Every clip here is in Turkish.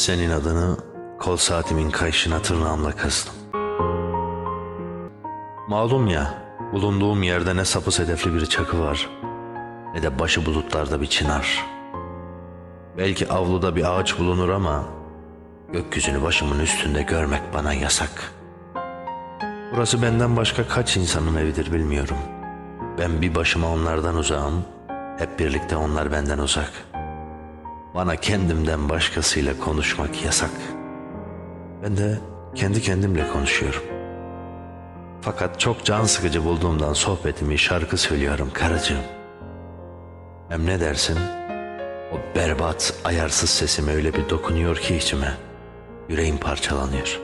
Senin adını kol saatimin kayışına tırnağımla kazdım. Malum ya, bulunduğum yerde ne sapı sedefli bir çakı var, ne de başı bulutlarda bir çınar. Belki avluda bir ağaç bulunur ama gökyüzünü başımın üstünde görmek bana yasak. Burası benden başka kaç insanın evidir bilmiyorum. Ben bir başıma onlardan uzağım, hep birlikte onlar benden uzak. Bana kendimden başkasıyla konuşmak yasak. Ben de kendi kendimle konuşuyorum. Fakat çok can sıkıcı bulduğumdan sohbetimi şarkı söylüyorum karıcığım. Hem ne dersin? O berbat, ayarsız sesim öyle bir dokunuyor ki içime. Yüreğim parçalanıyor.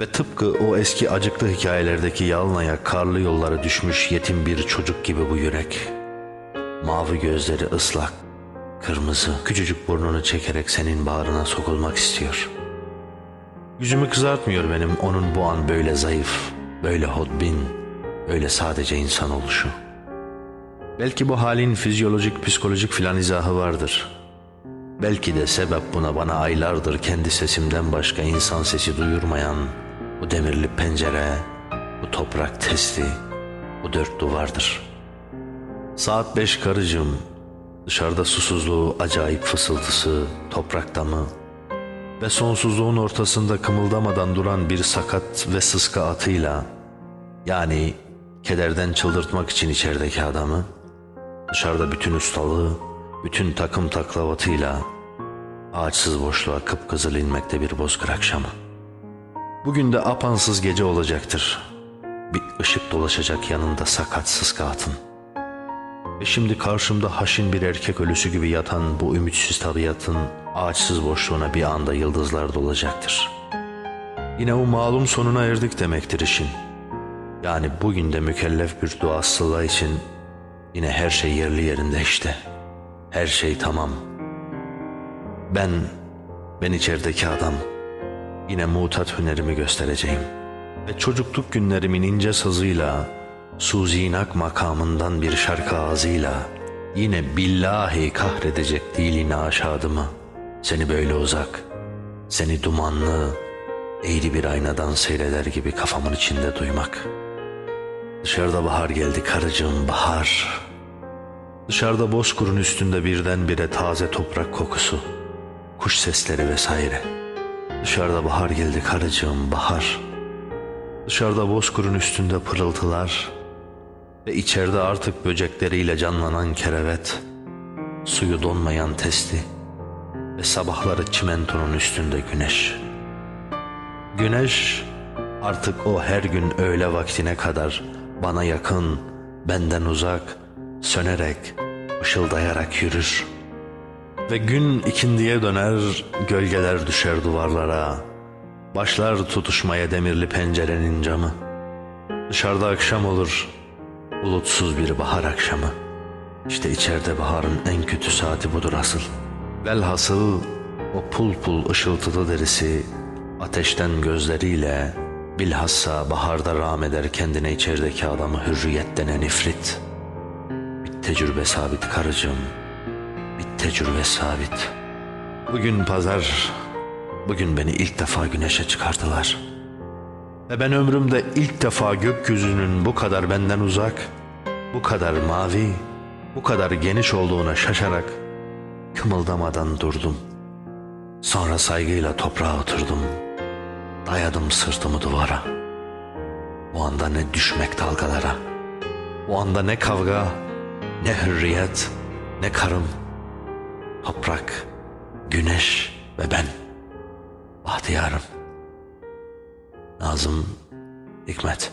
Ve tıpkı o eski acıklı hikayelerdeki yalın ayak karlı yollara düşmüş yetim bir çocuk gibi bu yürek. Mavi gözleri ıslak, kırmızı, küçücük burnunu çekerek senin bağrına sokulmak istiyor. Yüzümü kızartmıyor benim onun bu an böyle zayıf, böyle hodbin, böyle sadece insan oluşu. Belki bu halin fizyolojik, psikolojik filan izahı vardır. Belki de sebep buna bana aylardır kendi sesimden başka insan sesi duyurmayan bu demirli pencere, bu toprak testi, bu dört duvardır. Saat beş karıcığım, dışarıda susuzluğu, acayip fısıltısı, toprakta mı? Ve sonsuzluğun ortasında kımıldamadan duran bir sakat ve sıska atıyla, yani kederden çıldırtmak için içerideki adamı, dışarıda bütün ustalığı, bütün takım taklavatıyla ağaçsız boşluğa kıpkızıl inmekte bir bozkır akşamı. Bugün de apansız gece olacaktır. Bir ışık dolaşacak yanında sakatsız katın. Ve şimdi karşımda haşin bir erkek ölüsü gibi yatan bu ümitsiz tabiatın ağaçsız boşluğuna bir anda yıldızlar dolacaktır. Yine o malum sonuna erdik demektir işin. Yani bugün de mükellef bir duasızlığa için yine her şey yerli yerinde işte. Her şey tamam. Ben, ben içerideki adam. Yine mutat hünerimi göstereceğim. Ve çocukluk günlerimin ince sazıyla, Suzinak makamından bir şarkı ağzıyla, yine billahi kahredecek dilini aşağıdımı. Seni böyle uzak, seni dumanlı, eğri bir aynadan seyreder gibi kafamın içinde duymak. Dışarıda bahar geldi karıcığım bahar. Dışarıda bozkurun üstünde birdenbire taze toprak kokusu, kuş sesleri vesaire. Dışarıda bahar geldi karıcığım bahar. Dışarıda bozkurun üstünde pırıltılar ve içeride artık böcekleriyle canlanan kerevet, suyu donmayan testi ve sabahları çimentonun üstünde güneş. Güneş artık o her gün öğle vaktine kadar bana yakın, benden uzak, sönerek, ışıldayarak yürür. Ve gün ikindiye döner, gölgeler düşer duvarlara. Başlar tutuşmaya demirli pencerenin camı. Dışarıda akşam olur, bulutsuz bir bahar akşamı. İşte içeride baharın en kötü saati budur asıl. Velhasıl o pul pul ışıltılı derisi ateşten gözleriyle bilhassa baharda rağmeder kendine içerideki adamı hürriyet denen ifrit. Bir tecrübe sabit karıcığım, bir tecrübe sabit. Bugün pazar, bugün beni ilk defa güneşe çıkardılar. Ve ben ömrümde ilk defa gökyüzünün bu kadar benden uzak, bu kadar mavi, bu kadar geniş olduğuna şaşarak kımıldamadan durdum. Sonra saygıyla toprağa oturdum. Dayadım sırtımı duvara. O anda ne düşmek dalgalara. O anda ne kavga, ne hürriyet, ne karım. Toprak, güneş ve ben. Bahtiyarım. Nazım Hikmet.